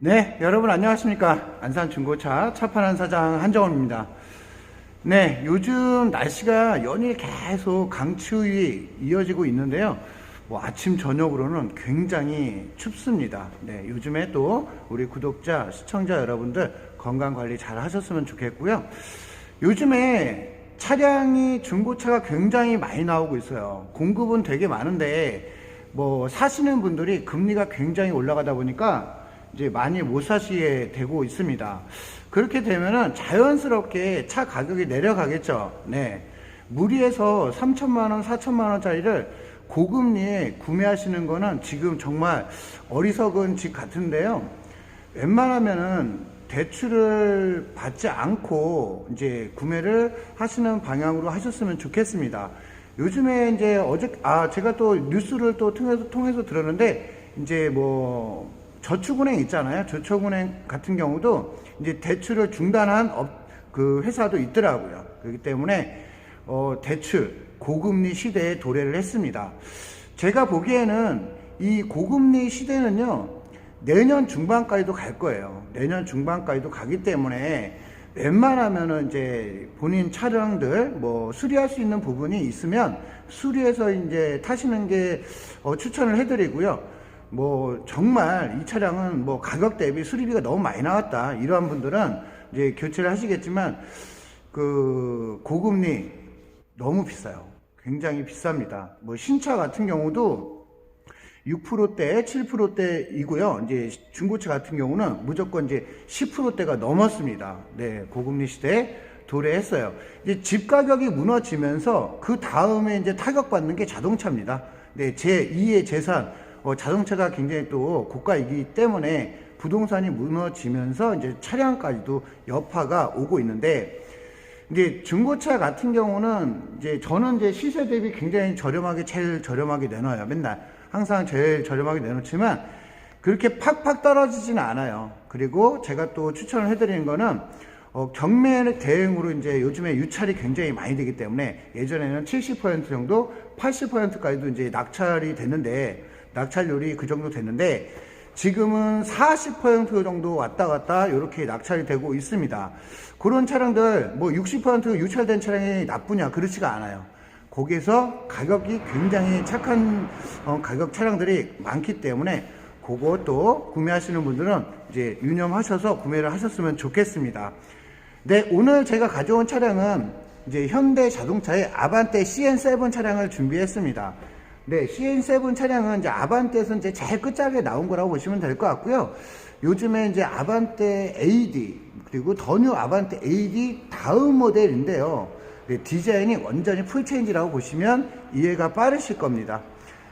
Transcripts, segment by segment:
네, 여러분 안녕하십니까. 안산 중고차 차판한 사장 한정원입니다. 네, 요즘 날씨가 연일 계속 강추위 이어지고 있는데요. 뭐 아침, 저녁으로는 굉장히 춥습니다. 네, 요즘에 또 우리 구독자, 시청자 여러분들 건강 관리 잘 하셨으면 좋겠고요. 요즘에 차량이 중고차가 굉장히 많이 나오고 있어요. 공급은 되게 많은데 뭐 사시는 분들이 금리가 굉장히 올라가다 보니까 이제 많이 못 사시게 되고 있습니다. 그렇게 되면은 자연스럽게 차 가격이 내려가겠죠. 네. 무리해서 3천만 원, 4천만 원짜리를 고금리에 구매하시는 거는 지금 정말 어리석은 짓 같은데요. 웬만하면은 대출을 받지 않고 이제 구매를 하시는 방향으로 하셨으면 좋겠습니다. 요즘에 이제 어제 아 제가 또 뉴스를 또 통해서 통해서 들었는데 이제 뭐 저축은행 있잖아요. 저축은행 같은 경우도 이제 대출을 중단한 업, 그 회사도 있더라고요. 그렇기 때문에 어, 대출 고금리 시대에 도래를 했습니다. 제가 보기에는 이 고금리 시대는요 내년 중반까지도 갈 거예요. 내년 중반까지도 가기 때문에 웬만하면은 이제 본인 차량들 뭐 수리할 수 있는 부분이 있으면 수리해서 이제 타시는 게 어, 추천을 해드리고요. 뭐 정말 이 차량은 뭐 가격 대비 수리비가 너무 많이 나왔다 이러한 분들은 이제 교체를 하시겠지만 그 고금리 너무 비싸요. 굉장히 비쌉니다. 뭐 신차 같은 경우도 6%대, 7%대이고요. 이제 중고차 같은 경우는 무조건 이제 10%대가 넘었습니다. 네, 고금리 시대에 도래했어요. 이제 집 가격이 무너지면서 그 다음에 이제 타격받는 게 자동차입니다. 네, 제 2의 재산, 어, 자동차가 굉장히 또 고가이기 때문에 부동산이 무너지면서 이제 차량까지도 여파가 오고 있는데 이제 중고차 같은 경우는 이제 저는 이제 시세 대비 굉장히 저렴하게 제일 저렴하게 내놔요. 맨날 항상 제일 저렴하게 내놓지만 그렇게 팍팍 떨어지지는 않아요. 그리고 제가 또 추천을 해드리는 거는 어, 경매 대행으로 이제 요즘에 유찰이 굉장히 많이 되기 때문에 예전에는 70% 정도, 80%까지도 이제 낙찰이 됐는데 낙찰률이 그 정도 됐는데 지금은 40% 정도 왔다 갔다 이렇게 낙찰이 되고 있습니다. 그런 차량들 뭐 60% 유찰된 차량이 나쁘냐 그렇지가 않아요. 거기에서 가격이 굉장히 착한 어, 가격 차량들이 많기 때문에 그것도 구매하시는 분들은 이제 유념하셔서 구매를 하셨으면 좋겠습니다. 네, 오늘 제가 가져온 차량은 이제 현대 자동차의 아반떼 CN7 차량을 준비했습니다. 네, CN7 차량은 이제 아반떼에서 이제 제일 끝자락에 나온 거라고 보시면 될 것 같고요. 요즘에 이제 아반떼 AD 그리고 더뉴 아반떼 AD 다음 모델인데요. 네, 디자인이 완전히 풀체인지라고 보시면 이해가 빠르실 겁니다.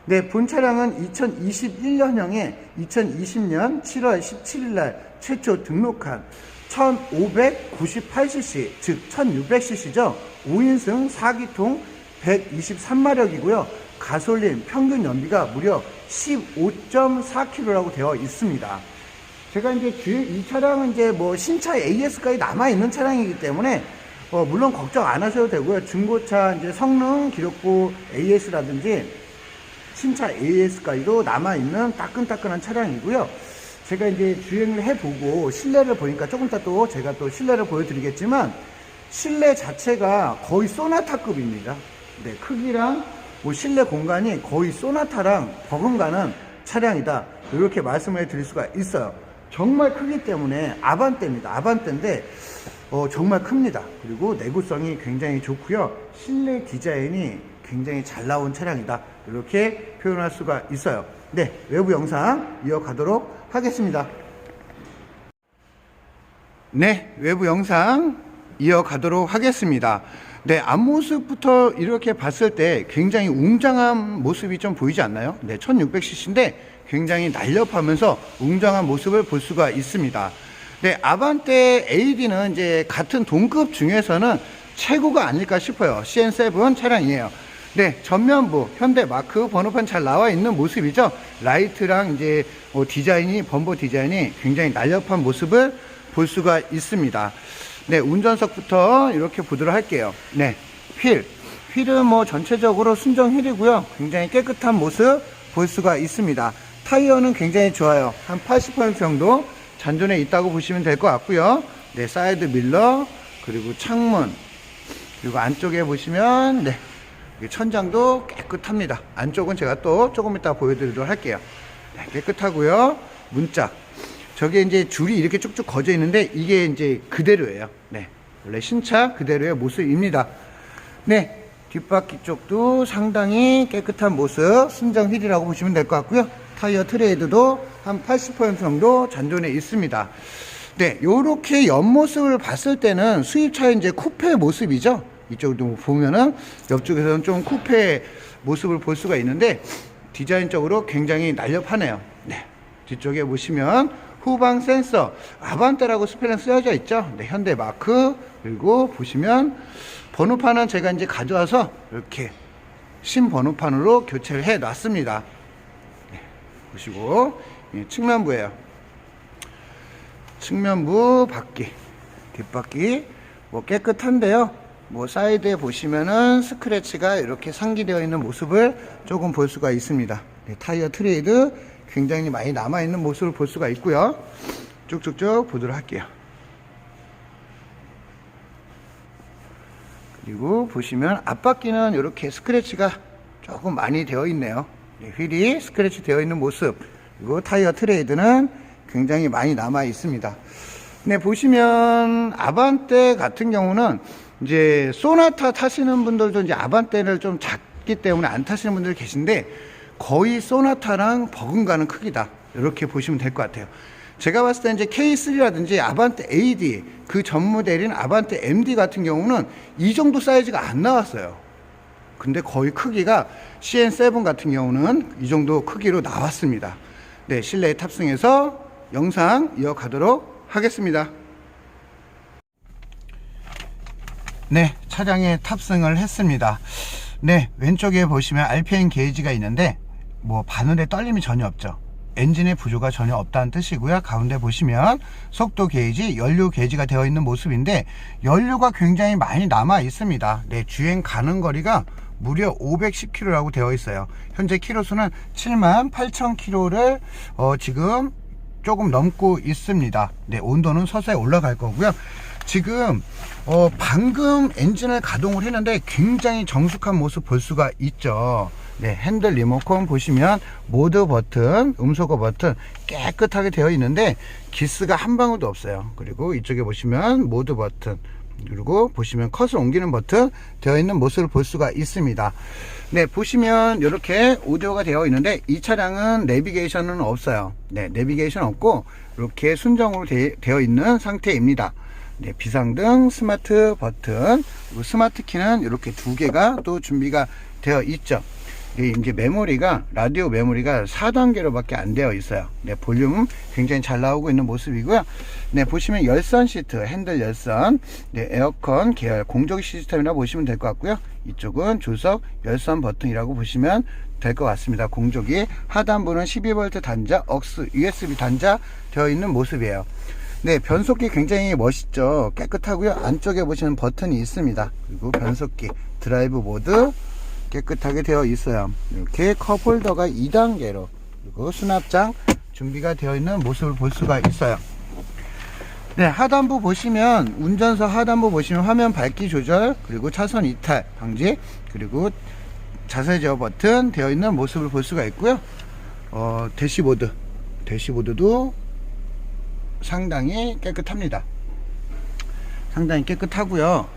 네, 본 차량은 2021년형에 2020년 7월 17일 날 최초 등록한 1598cc, 즉 1600cc죠. 5인승 4기통 123마력이고요. 가솔린 평균 연비가 무려 15.4km라고 되어 있습니다. 제가 이제 이 차량은 이제 뭐 신차 AS까지 남아 있는 차량이기 때문에 어, 물론 걱정 안 하셔도 되고요. 중고차 이제 성능 기록부 AS라든지 신차 AS까지도 남아 있는 따끈따끈한 차량이고요. 제가 이제 주행을 해보고 실내를 보니까 조금 이따 또 제가 또 실내를 보여드리겠지만 실내 자체가 거의 소나타급입니다. 네, 크기랑 뭐 실내 공간이 거의 소나타랑 버금가는 차량이다. 이렇게 말씀을 드릴 수가 있어요. 정말 크기 때문에 아반떼입니다. 아반떼인데 어, 정말 큽니다. 그리고 내구성이 굉장히 좋고요. 실내 디자인이 굉장히 잘 나온 차량이다. 이렇게 표현할 수가 있어요. 네, 외부 영상 이어가도록 하겠습니다. 네, 외부 영상 이어가도록 하겠습니다. 네, 앞모습부터 이렇게 봤을 때 굉장히 웅장한 모습이 좀 보이지 않나요? 네, 1600cc인데 굉장히 날렵하면서 웅장한 모습을 볼 수가 있습니다. 네, 아반떼 AD는 이제 같은 동급 중에서는 최고가 아닐까 싶어요. CN7 차량이에요. 네, 전면부 현대 마크 번호판 잘 나와 있는 모습이죠. 라이트랑 이제 뭐 디자인이 범버 디자인이 굉장히 날렵한 모습을 볼 수가 있습니다. 네, 운전석부터 이렇게 보도록 할게요. 네, 휠. 휠은 뭐 전체적으로 순정 휠이고요. 굉장히 깨끗한 모습 볼 수가 있습니다. 타이어는 굉장히 좋아요. 한 80% 정도 잔존에 있다고 보시면 될 것 같고요. 네, 사이드 밀러, 그리고 창문, 그리고 안쪽에 보시면, 네, 이 천장도 깨끗합니다. 안쪽은 제가 또 조금 이따 보여드리도록 할게요. 네, 깨끗하고요. 문짝. 저게 이제 줄이 이렇게 쭉쭉 거져 있는데 이게 이제 그대로예요. 네. 원래 신차 그대로의 모습입니다. 네. 뒷바퀴 쪽도 상당히 깨끗한 모습, 순정 휠이라고 보시면 될 것 같고요. 타이어 트레이드도 한 80% 정도 잔존해 있습니다. 네, 요렇게 옆모습을 봤을 때는 수입차의 이제 쿠페 모습이죠. 이쪽도 보면은 옆쪽에서는 좀 쿠페 모습을 볼 수가 있는데 디자인적으로 굉장히 날렵하네요. 네. 뒤쪽에 보시면 후방 센서 아반떼라고 스펠링 쓰여져 있죠. 네, 현대 마크 그리고 보시면 번호판은 제가 이제 가져와서 이렇게 신번호판으로 교체를 해 놨습니다. 네, 보시고 예, 측면부예요. 측면부 바퀴, 뒷바퀴 뭐 깨끗한데요. 뭐 사이드에 보시면은 스크래치가 이렇게 상기되어 있는 모습을 조금 볼 수가 있습니다. 네, 타이어 트레이드 굉장히 많이 남아 있는 모습을 볼 수가 있고요. 쭉쭉쭉 보도록 할게요. 그리고 보시면 앞바퀴는 이렇게 스크래치가 조금 많이 되어 있네요. 네, 휠이 스크래치 되어 있는 모습. 그리고 타이어 트레이드는 굉장히 많이 남아 있습니다. 네, 보시면 아반떼 같은 경우는 이제 소나타 타시는 분들도 이제 아반떼를 좀 작기 때문에 안 타시는 분들 계신데 거의 소나타랑 버금가는 크기다. 이렇게 보시면 될 것 같아요. 제가 봤을 때 이제 K3라든지 아반떼 AD 그 전 모델인 아반떼 MD 같은 경우는 이 정도 사이즈가 안 나왔어요. 근데 거의 크기가 CN7 같은 경우는 이 정도 크기로 나왔습니다. 네, 실내에 탑승해서 영상 이어가도록 하겠습니다. 네, 차량에 탑승을 했습니다. 네, 왼쪽에 보시면 RPM 게이지가 있는데 뭐 바늘에 떨림이 전혀 없죠. 엔진의 부조가 전혀 없다는 뜻이고요. 가운데 보시면 속도 게이지, 연료 게이지가 되어 있는 모습인데 연료가 굉장히 많이 남아 있습니다. 네, 주행 가는 거리가 무려 510km라고 되어 있어요. 현재 키로수는 7만 8천 킬로를 어, 지금 조금 넘고 있습니다. 네, 온도는 서서히 올라갈 거고요. 지금 어, 방금 엔진을 가동을 했는데 굉장히 정숙한 모습 볼 수가 있죠. 네, 핸들 리모컨 보시면 모드 버튼, 음소거 버튼 깨끗하게 되어 있는데 기스가 한 방울도 없어요. 그리고 이쪽에 보시면 모드 버튼, 그리고 보시면 컷을 옮기는 버튼 되어 있는 모습을 볼 수가 있습니다. 네, 보시면 이렇게 오디오가 되어 있는데 이 차량은 내비게이션은 없어요. 네, 내비게이션 없고 이렇게 순정으로 되, 되어 있는 상태입니다. 네, 비상등, 스마트 버튼, 그리고 스마트 키는 이렇게 두 개가 또 준비가 되어 있죠. 네, 이제 메모리가 라디오 메모리가 4단계로 밖에 안 되어 있어요. 네, 볼륨은 굉장히 잘 나오고 있는 모습이고요. 네, 보시면 열선 시트, 핸들 열선, 네, 에어컨 계열 공조기 시스템이라 보시면 될 것 같고요. 이쪽은 조석 열선 버튼이라고 보시면 될 것 같습니다. 공조기 하단부는 12V 단자, 억스 USB 단자 되어 있는 모습이에요. 네, 변속기 굉장히 멋있죠. 깨끗하고요. 안쪽에 보시면 버튼이 있습니다. 그리고 변속기, 드라이브 모드 깨끗하게 되어 있어요. 이렇게 컵홀더가 2단계로 그리고 수납장 준비가 되어 있는 모습을 볼 수가 있어요. 네, 하단부 보시면 운전석 하단부 보시면 화면 밝기 조절 그리고 차선 이탈 방지 그리고 자세 제어 버튼 되어 있는 모습을 볼 수가 있고요. 어, 대시보드 대시보드도 상당히 깨끗합니다. 상당히 깨끗하고요.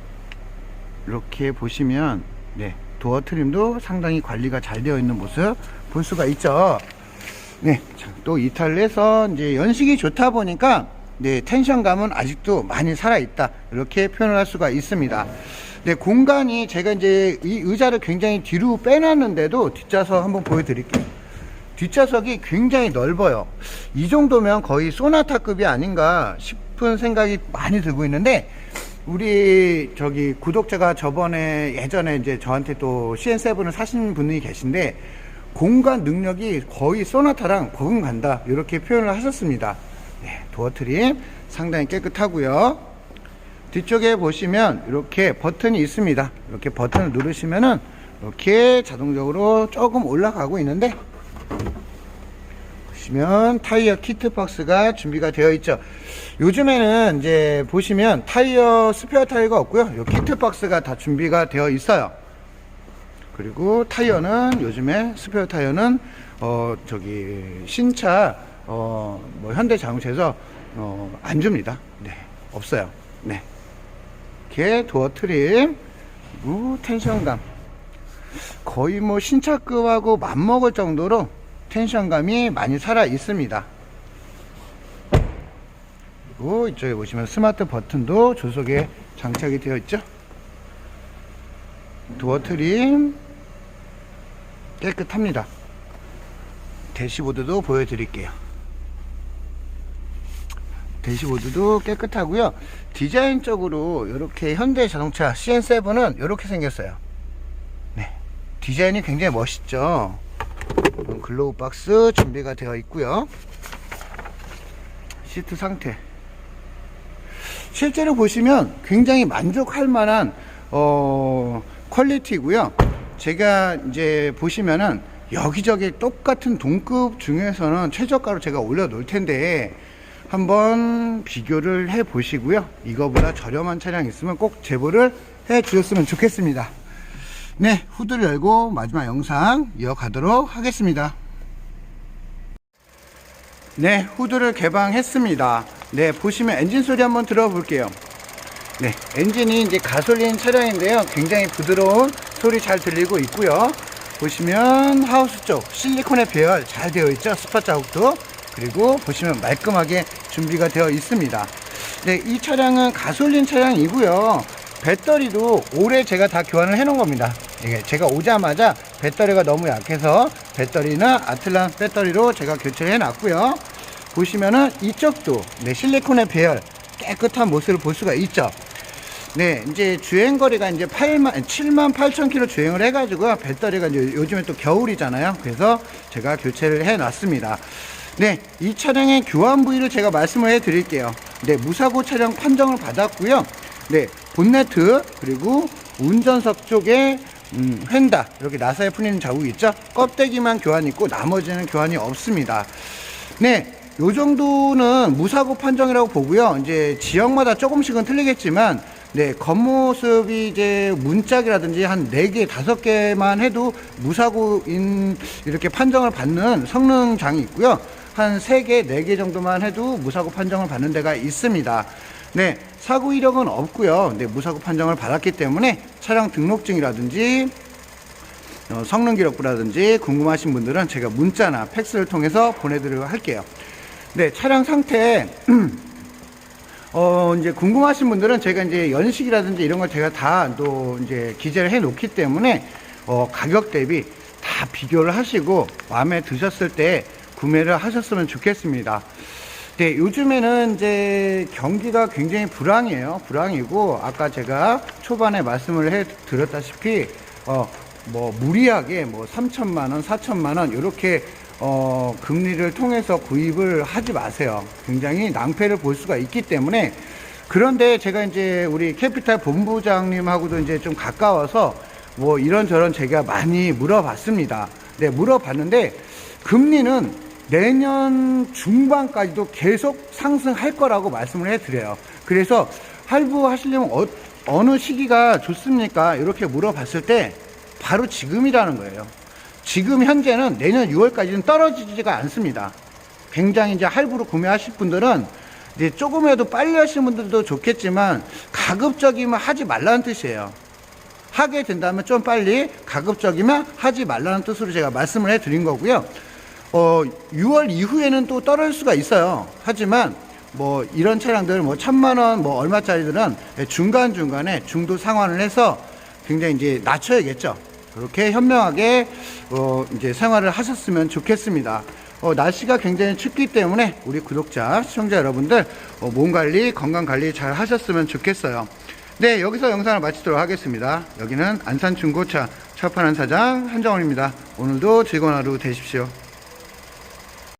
이렇게 보시면 네, 도어 트림도 상당히 관리가 잘 되어 있는 모습 볼 수가 있죠. 네, 자, 또 이탈을 해서 이제 연식이 좋다 보니까 네, 텐션감은 아직도 많이 살아 있다. 이렇게 표현을 할 수가 있습니다. 네, 공간이 제가 이제 이 의자를 굉장히 뒤로 빼놨는데도 뒷좌석 한번 보여드릴게요. 뒷좌석이 굉장히 넓어요. 이 정도면 거의 소나타급이 아닌가 싶은 생각이 많이 들고 있는데 우리 저기 구독자가 저번에 예전에 이제 저한테 또 CN7을 사신 분이 계신데 공간 능력이 거의 소나타랑 버금간다 이렇게 표현을 하셨습니다. 네, 도어 트림 상당히 깨끗하고요. 뒤쪽에 보시면 이렇게 버튼이 있습니다. 이렇게 버튼을 누르시면은 이렇게 자동적으로 조금 올라가고 있는데 보시면 타이어 키트 박스가 준비가 되어 있죠. 요즘에는 이제 보시면 타이어 스페어 타이어가 없고요. 요 키트 박스가 다 준비가 되어 있어요. 그리고 타이어는 요즘에 스페어 타이어는 어 저기 신차 어 뭐 현대 자동차에서 어 안 줍니다. 네 없어요. 네 이렇게 도어 트림 그리고 텐션감 거의 뭐 신차급하고 맞먹을 정도로 텐션감이 많이 살아 있습니다. 그리고 이쪽에 보시면 스마트 버튼도 조속에 장착이 되어 있죠. 도어 트림 깨끗합니다. 대시보드도 보여드릴게요. 대시보드도 깨끗하고요. 디자인적으로 이렇게 현대 자동차 CN7은 이렇게 생겼어요. 네, 디자인이 굉장히 멋있죠. 글로우 박스 준비가 되어 있고요. 시트 상태. 실제로 보시면 굉장히 만족할 만한 어, 퀄리티고요. 제가 이제 보시면은 여기저기 똑같은 동급 중에서는 최저가로 제가 올려 놓을 텐데 한번 비교를 해 보시고요. 이거보다 저렴한 차량 있으면 꼭 제보를 해 주셨으면 좋겠습니다. 네, 후드를 열고 마지막 영상 이어가도록 하겠습니다. 네, 후드를 개방했습니다. 네, 보시면 엔진 소리 한번 들어볼게요. 네, 엔진이 이제 가솔린 차량인데요. 굉장히 부드러운 소리 잘 들리고 있고요. 보시면 하우스 쪽 실리콘의 배열 잘 되어 있죠. 스팟 자국도. 그리고 보시면 말끔하게 준비가 되어 있습니다. 네, 이 차량은 가솔린 차량이고요. 배터리도 올해 제가 다 교환을 해 놓은 겁니다. 이게 제가 오자마자 배터리가 너무 약해서 배터리는 아틀란 배터리로 제가 교체해 놨고요. 보시면은 이쪽도 네, 실리콘의 배열 깨끗한 모습을 볼 수가 있죠. 네, 이제 주행 거리가 이제 8만 7만 8천 킬로 주행을 해 가지고 배터리가 이제 요즘에 또 겨울이잖아요. 그래서 제가 교체를 해 놨습니다. 네, 이 차량의 교환 부위를 제가 말씀을 해 드릴게요. 네, 무사고 차량 판정을 받았고요. 네, 본네트 그리고 운전석 쪽에 음, 휀다 이렇게 나사에 풀리는 자국이 있죠. 껍데기만 교환 있고 나머지는 교환이 없습니다. 네, 요 정도는 무사고 판정이라고 보고요. 이제 지역마다 조금씩은 틀리겠지만, 네, 겉모습이 이제 문짝이라든지 한 4개, 5개만 해도 무사고인 이렇게 판정을 받는 성능장이 있고요. 한 3개, 4개 정도만 해도 무사고 판정을 받는 데가 있습니다. 네, 사고 이력은 없고요. 네, 무사고 판정을 받았기 때문에 차량 등록증이라든지 어, 성능 기록부라든지 궁금하신 분들은 제가 문자나 팩스를 통해서 보내드리도록 할게요. 네, 차량 상태, 어, 이제 궁금하신 분들은 제가 이제 연식이라든지 이런 걸 제가 다 또 이제 기재를 해 놓기 때문에, 어, 가격 대비 다 비교를 하시고 마음에 드셨을 때 구매를 하셨으면 좋겠습니다. 네, 요즘에는 이제 경기가 굉장히 불황이에요. 불황이고, 아까 제가 초반에 말씀을 해 드렸다시피, 어, 뭐, 무리하게 뭐, 3천만 원, 4천만 원, 이렇게 어, 금리를 통해서 구입을 하지 마세요. 굉장히 낭패를 볼 수가 있기 때문에 그런데 제가 이제 우리 캐피탈 본부장님하고도 이제 좀 가까워서 뭐 이런저런 제가 많이 물어봤습니다. 네, 물어봤는데 금리는 내년 중반까지도 계속 상승할 거라고 말씀을 해드려요. 그래서 할부하시려면 어, 어느 시기가 좋습니까? 이렇게 물어봤을 때 바로 지금이라는 거예요. 지금 현재는 내년 6월까지는 떨어지지가 않습니다. 굉장히 이제 할부로 구매하실 분들은 이제 조금이라도 빨리 하시는 분들도 좋겠지만 가급적이면 하지 말라는 뜻이에요. 하게 된다면 좀 빨리 가급적이면 하지 말라는 뜻으로 제가 말씀을 해 드린 거고요. 어, 6월 이후에는 또 떨어질 수가 있어요. 하지만 뭐 이런 차량들 뭐 천만 원 뭐 얼마짜리들은 중간 중간에 중도 상환을 해서 굉장히 이제 낮춰야겠죠. 그렇게 현명하게 어 이제 생활을 하셨으면 좋겠습니다. 어 날씨가 굉장히 춥기 때문에 우리 구독자, 시청자 여러분들 어, 몸 관리, 건강 관리 잘 하셨으면 좋겠어요. 네, 여기서 영상을 마치도록 하겠습니다. 여기는 안산 중고차 차판한 사장 한정원입니다. 오늘도 즐거운 하루 되십시오.